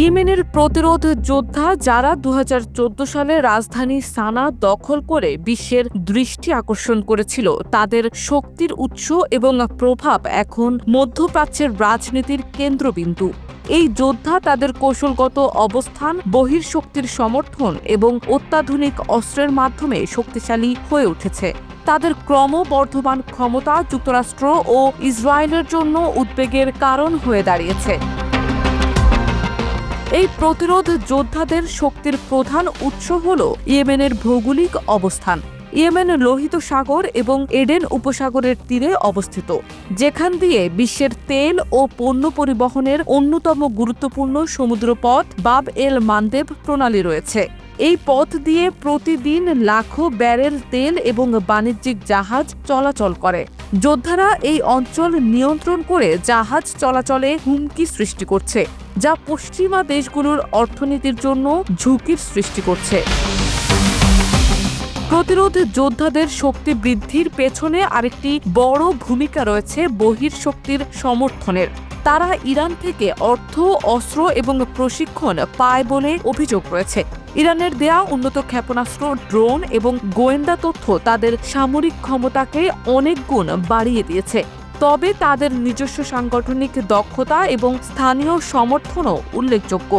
ইয়েমেনের প্রতিরোধ যোদ্ধা যারা দু হাজার চোদ্দ সালে রাজধানী সানা দখল করে বিশ্বের দৃষ্টি আকর্ষণ করেছিল, তাদের শক্তির উৎস এবং প্রভাব এখন মধ্যপ্রাচ্যের রাজনীতির কেন্দ্রবিন্দু। এই যোদ্ধা তাদের কৌশলগত অবস্থান বহির্শক্তির সমর্থন এবং অত্যাধুনিক অস্ত্রের মাধ্যমে শক্তিশালী হয়ে উঠেছে। তাদের ক্রমবর্ধমান ক্ষমতা যুক্তরাষ্ট্র ও ইসরায়েলের জন্য উদ্বেগের কারণ হয়ে দাঁড়িয়েছে। এই প্রতিরোধ যোদ্ধাদের শক্তির প্রধান উৎস হল ইয়েমেনের ভৌগোলিক অবস্থান। ইয়েমেন লোহিত সাগর এবং এডেন উপসাগরের তীরে অবস্থিত। যেখান দিয়ে বিশ্বের তেল ও পণ্য পরিবহনের অন্যতম গুরুত্বপূর্ণ সমুদ্রপথ বাব এল মানদেব প্রণালী রয়েছে। এই পথ দিয়ে প্রতিদিন লাখো ব্যারেল তেল এবং বাণিজ্যিক জাহাজ চলাচল করে। যোদ্ধারা এই অঞ্চল নিয়ন্ত্রণ করে জাহাজ চলাচলে হুমকি সৃষ্টি করছে, যা পশ্চিমা দেশগুলোর অর্থনীতির জন্য ঝুঁকির সৃষ্টি করছে। প্রতিরোধ যোদ্ধাদের শক্তি বৃদ্ধির পেছনে আরেকটি বড় ভূমিকা রয়েছে বহির্শক্তির সমর্থনের। তারা ইরান থেকে অর্থ, অস্ত্র এবং প্রশিক্ষণ পায় বলে অভিযোগ রয়েছে। ইরানের দেয়া উন্নত ক্ষেপণাস্ত্র, ড্রোন এবং গোয়েন্দা তথ্য তাদের সামরিক ক্ষমতাকে অনেক গুণ বাড়িয়ে দিয়েছে। তবে তাদের নিজস্ব সাংগঠনিক দক্ষতা এবং স্থানীয় সমর্থনও উল্লেখযোগ্য।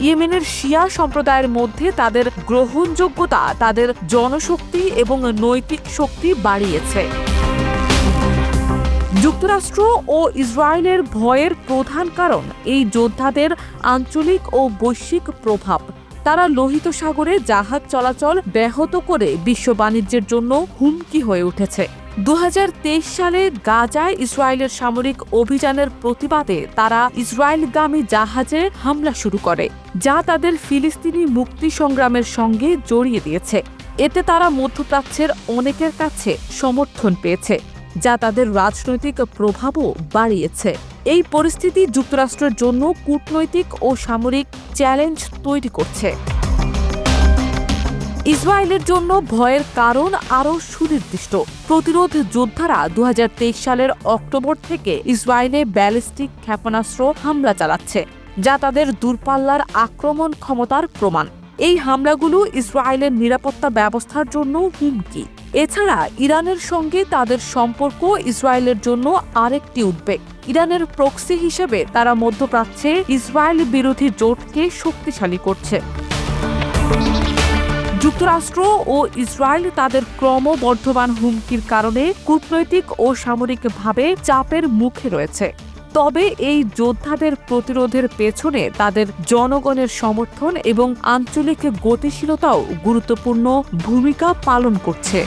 ইয়েমেনের শিয়া সম্প্রদায়ের মধ্যে তাদের গ্রহণযোগ্যতা, তাদের জনশক্তি এবং নৈতিক শক্তি বাড়িয়েছে। যুক্তরাষ্ট্র ও ইসরায়েলের ভয়ের প্রধান কারণ এই যোদ্ধাদের আঞ্চলিক ও বৈশ্বিক প্রভাব। তারা লোহিত সাগরে জাহাজ চলাচল ব্যাহত করে বিশ্ব বাণিজ্যের জন্য হুমকি হয়ে উঠেছে। দু হাজার তেইশ সালে গাজায় ইসরায়েলের সামরিক অভিযানের প্রতিবাদে তারা ইসরায়েলগামী জাহাজে হামলা শুরু করে, যা তাদের ফিলিস্তিনি মুক্তি সংগ্রামের সঙ্গে জড়িয়ে দিয়েছে। এতে তারা মধ্যপ্রাচ্যের অনেকের কাছে সমর্থন পেয়েছে, যা তাদের রাজনৈতিক প্রভাবও বাড়িয়েছে। এই পরিস্থিতি যুক্তরাষ্ট্রের জন্য কূটনৈতিক ও সামরিক চ্যালেঞ্জ তৈরি করছে। ইসরায়েলের জন্য ভয়ের কারণ আরও সুনির্দিষ্ট। প্রতিরোধ যোদ্ধারা দু হাজার তেইশ সালের অক্টোবর থেকে ইসরায়েলে ব্যালিস্টিক ক্ষেপণাস্ত্র হামলা চালাচ্ছে, যা তাদের দূরপাল্লার আক্রমণ ক্ষমতার প্রমাণ। এই হামলাগুলো ইসরায়েলের নিরাপত্তা ব্যবস্থার জন্য হুমকি। এছাড়া ইরানের সঙ্গে তাদের সম্পর্ক ইসরায়েলের জন্য আরেকটি উদ্বেগ। ইরানের প্রক্সি হিসেবে তারা মধ্যপ্রাচ্যে ইসরায়েল বিরোধী জোটকে শক্তিশালী করছে। যুক্তরাষ্ট্র ও ইসরায়েল তাদের ক্রমবর্ধমান হুমকির কারণে কূটনৈতিক ও সামরিকভাবে চাপের মুখে রয়েছে। তবে এই যোদ্ধাদের প্রতিরোধের পেছনে তাদের জনগণের সমর্থন এবং আঞ্চলিক গতিশীলতাও গুরুত্বপূর্ণ ভূমিকা পালন করছে।